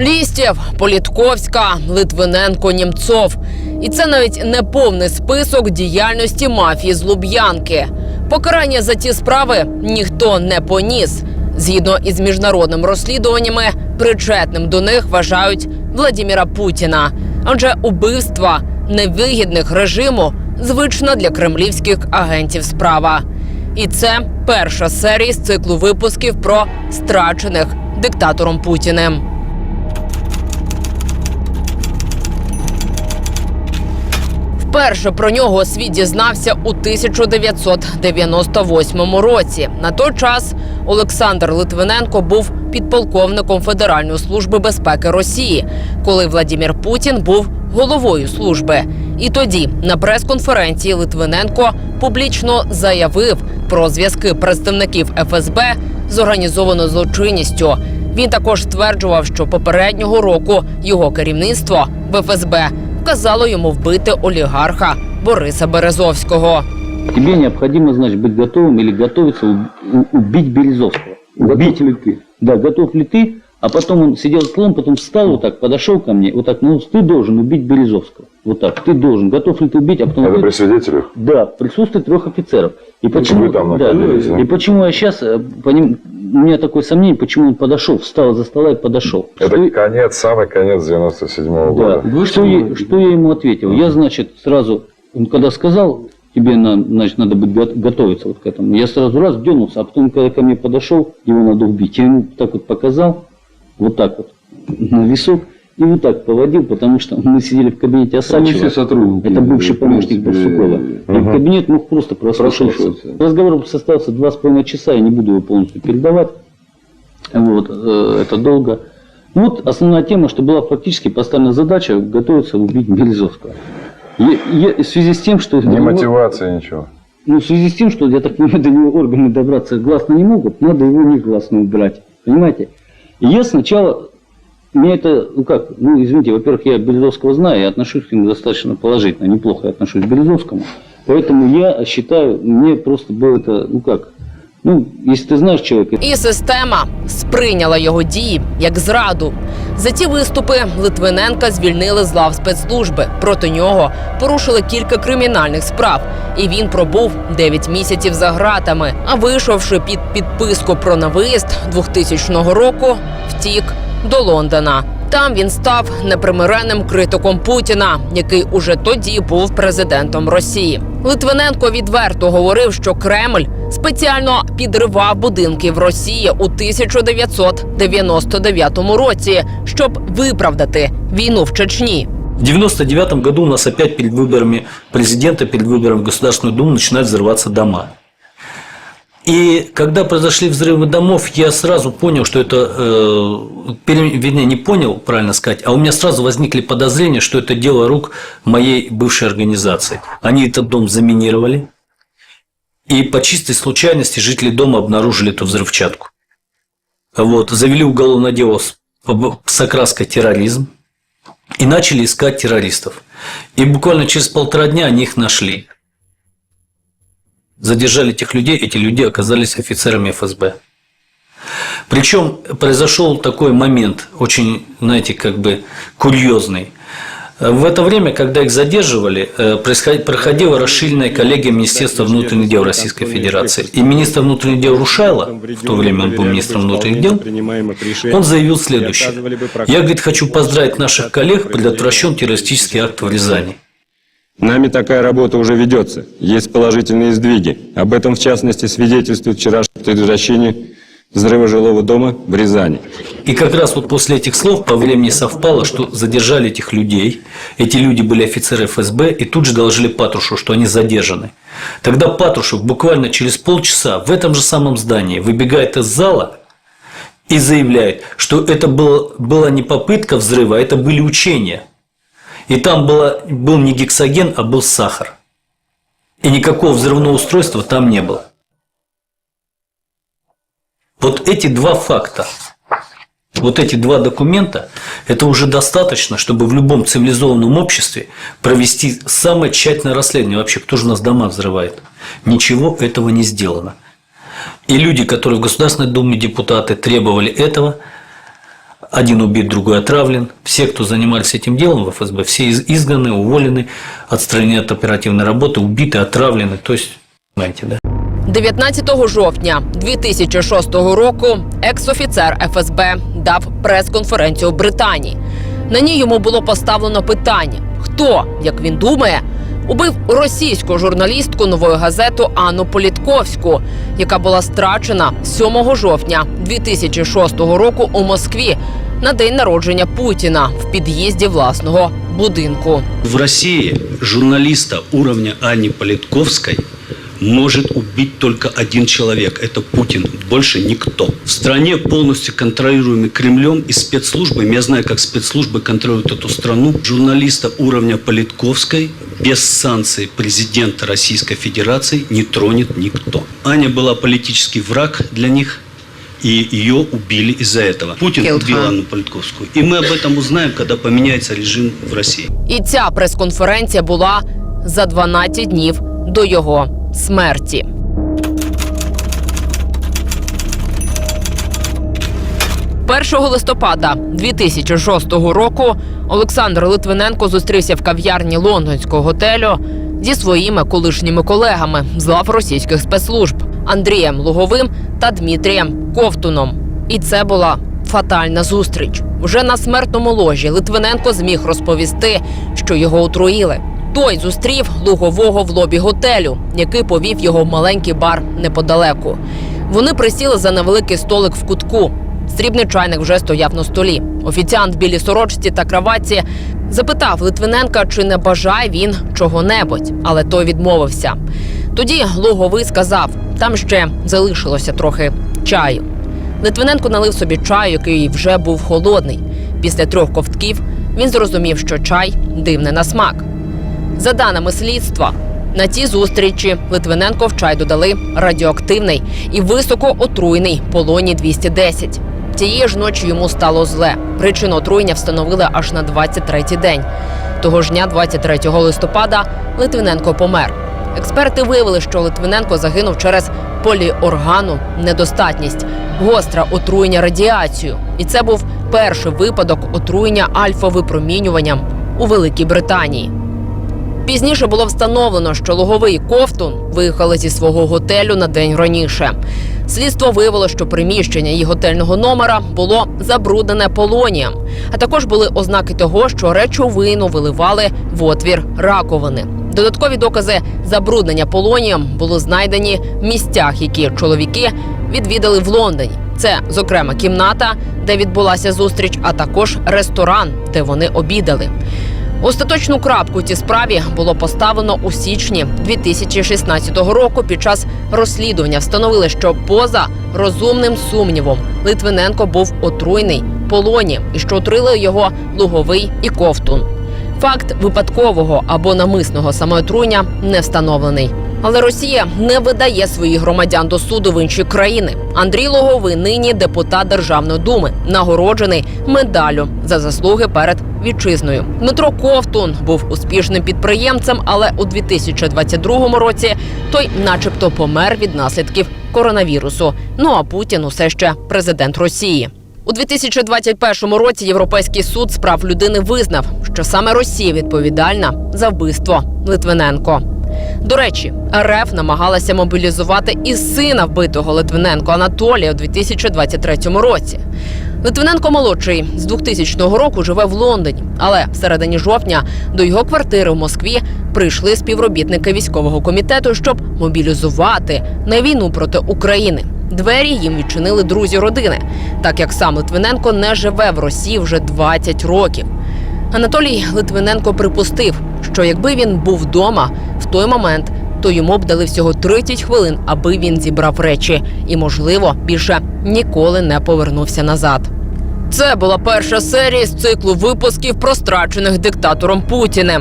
Лістєв, Політковська, Литвиненко, Німцов. І це навіть не повний список діяльності мафії з Луб'янки. Покарання за ці справи ніхто не поніс. Згідно із міжнародними розслідуваннями, причетним до них вважають Владіміра Путіна. Адже убивства невигідних режиму звична для кремлівських агентів справа. І це перша серія з циклу випусків про страчених диктатором Путіним. Вперше про нього світ дізнався у 1998 році. На той час Олександр Литвиненко був підполковником Федеральної служби безпеки Росії, коли Владімір Путін був головою служби. І тоді на прес-конференції Литвиненко публічно заявив про зв'язки представників ФСБ з організованою злочинністю. Він також стверджував, що попереднього року його керівництво в ФСБ вказало йому вбити олігарха Бориса Березовського. Тебе необходимо, значит, быть готовым или готовиться у- у- убить Березовского. Убить ли ты? Да, готов ли ты? А потом он сидел за столом, потом встал вот так, подошел ко мне, вот так, ну, ты должен убить Березовского. Вот так, ты должен. Готов ли ты убить, а потом... Это ты- при свидетелях? Да, в присутствии трех офицеров. И почему, вы там да, и почему я сейчас, у меня такое сомнение, почему он подошел, встал за стола и подошел. Это Что- конец, самый конец 97-го да. года. Что, я, что я ему ответил? Я, значит, сразу, он когда сказал, тебе на- значит, надо быть го- готовиться вот к этому, я сразу раз дернулся, а потом, когда ко мне подошел, его надо убить, я ему так вот показал, вот так вот, на висок, и вот так поводил, потому что мы сидели в кабинете Осадчева. сотрудники. Это бывший помощник Барсукова. И в кабинет мог просто. Прослушиваться. Разговор состоялся два с половиной часа, я не буду его полностью передавать. Вот, э, это долго. Вот основная тема, что была фактически поставлена задача готовиться убить Березовского. И, и в связи с тем, что... Ни мотивации, ничего. Ну, в связи с тем, что, я так понимаю, до него органы добраться гласно не могут, надо его негласно убирать. Понимаете? Я сначала... Мне это, ну как, ну извините, во-первых, я Березовского знаю, я отношусь к нему достаточно положительно, неплохо я отношусь к Березовскому. Поэтому я считаю, мне просто было это, ну как, ну, если ты знаешь человека, І система сприйняла його дії як зраду. За ці виступи Литвиненка звільнили з лав спецслужби. Проти нього порушили кілька кримінальних справ, і він пробув 9 місяців за ґратами. А вийшовши під підписку про навиїзд 2000 року, втік до Лондона. Там він став непримиренним критиком Путіна, який уже тоді був президентом Росії. Литвиненко відверто говорив, що Кремль спеціально підривав будинки в Росії у 1999 році, щоб виправдати війну в Чечні. В 99 году у нас опять перед выборами президента, перед выбором в Государственную Думу начинают взрываться дома. И когда произошли взрывы домов, я сразу понял, что это, э, пере- вернее, не понял, правильно сказать, а у меня сразу возникли подозрения, что это дело рук моей бывшей организации. Они этот дом заминировали, и по чистой случайности жители дома обнаружили эту взрывчатку. Вот, завели уголовное дело с, окраской терроризм и начали искать террористов. И буквально через полтора дня они их нашли. Задержали этих людей, эти люди оказались офицерами ФСБ. Причем произошел такой момент, очень, знаете, как бы курьезный. В это время, когда их задерживали, э, проходила расширенная коллегия Министерства внутренних дел Российской Федерации. И министр внутренних дел Рушайло, в то время он был министром внутренних дел, он заявил следующее. Я, говорит, хочу поздравить наших коллег, предотвращен террористический акт в Рязани. Нами такая работа уже ведется. Есть положительные сдвиги. Об этом, в частности, свидетельствует вчерашнее предотвращение взрыва жилого дома в Рязани. И как раз вот после этих слов по времени совпало, что задержали этих людей. Эти люди были офицеры ФСБ и тут же доложили Патрушу, что они задержаны. Тогда Патрушев буквально через полчаса в этом же самом здании выбегает из зала и заявляет, что это было, была не попытка взрыва, а это были учения. И там было, был не гексоген, а был сахар. И никакого взрывного устройства там не было. Вот эти два факта, вот эти два документа, это уже достаточно, чтобы в любом цивилизованном обществе провести самое тщательное расследование. Вообще, кто же у нас дома взрывает? Ничего этого не сделано. И люди, которые в Государственной Думе депутаты требовали этого, Один убит, другой отравлен. Все, кто занимались этим делом в ФСБ, все из- изгнаны, уволены, отстранены от оперативной работы, убиты, отравлены. То есть, понимаете, да? 19 жовтня 2006 року екс-офіцер ФСБ дав прес-конференцію Британії. На ній йому було поставлено питання: хто, як він думає, убив російську журналістку нової газети Анну Політковську, яка була страчена 7 жовтня 2006 року у Москві на день народження Путіна в під'їзді власного будинку. В России журналиста уровня Анни Политковской может убить только один человек. Это Путин. Больше никто. В стране, полностью контролируемой Кремлем и спецслужбами, я знаю, как спецслужбы контролируют эту страну, журналиста уровня Политковской без санкций президента Российской Федерации не тронет никто. Аня была политический враг для них, и ее убили из-за этого. Путин убил Анну Политковскую. И мы об этом узнаем, когда поменяется режим в России. І ця прес-конференція була за 12 днів до його смерті. Першого листопада 2006 року Олександр Литвиненко зустрівся в кав'ярні лондонського готелю зі своїми колишніми колегами з лав російських спецслужб Андрієм Луговим та Дмитрієм Ковтуном. І це була фатальна зустріч. Вже на смертному ложі Литвиненко зміг розповісти, що його отруїли. Той зустрів лугового в лобі готелю, який повів його в маленький бар неподалеку. Вони присіли за невеликий столик в кутку. Срібний чайник вже стояв на столі. Офіціант в білій сорочці та краватці запитав Литвиненка, чи не бажає він чого-небудь, але той відмовився. Тоді Луговий сказав: там ще залишилося трохи чаю. Литвиненко налив собі чаю, який вже був холодний. Після трьох ковтків він зрозумів, що чай дивний на смак. За даними слідства, на цій зустрічі Литвиненко в чай додали радіоактивний і високоотруйний полоній 210. Тієї ж ночі йому стало зле. Причину отруєння встановили аж на 23-й день. Того ж дня, 23 листопада, Литвиненко помер. Експерти виявили, що Литвиненко загинув через поліоргану недостатність, гостре отруєння радіацією. І це був перший випадок отруєння альфа-випромінюванням у Великій Британії. Пізніше було встановлено, що луговий ковтун виїхали зі свого готелю на день раніше. Слідство виявило, що приміщення її готельного номера було забруднене полонієм, а також були ознаки того, що речовину виливали в отвір раковини. Додаткові докази забруднення полонієм були знайдені в місцях, які чоловіки відвідали в Лондоні. Це, зокрема, кімната, де відбулася зустріч, а також ресторан, де вони обідали. Остаточну крапку цій справі було поставлено у січні 2016 року. Під час розслідування встановили, що поза розумним сумнівом Литвиненко був отруйний полоні і що отрили його луговий і ковтун. Факт випадкового або намисного самоотруєння не встановлений. Але Росія не видає своїх громадян до суду в інші країни. Андрій Логовий нині депутат Державної думи, нагороджений медаллю за заслуги перед вітчизною. Дмитро Ковтун був успішним підприємцем, але у 2022 році той, начебто, помер від наслідків коронавірусу. Ну а Путін усе ще президент Росії. У 2021 році Європейський суд з прав людини визнав, що саме Росія відповідальна за вбивство Литвиненко. До речі, РФ намагалася мобілізувати і сина вбитого Литвиненко Анатолія у 2023 році. Литвиненко молодший з 2000 року живе в Лондоні, але в середині жовтня до його квартири в Москві прийшли співробітники військового комітету, щоб мобілізувати на війну проти України. Двері їм відчинили друзі родини, так як сам Литвиненко не живе в Росії вже 20 років. Анатолій Литвиненко припустив, що якби він був вдома в той момент, то йому б дали всього 30 хвилин, аби він зібрав речі і, можливо, більше ніколи не повернувся назад. Це була перша серія з циклу випусків про страчених диктатором Путіним.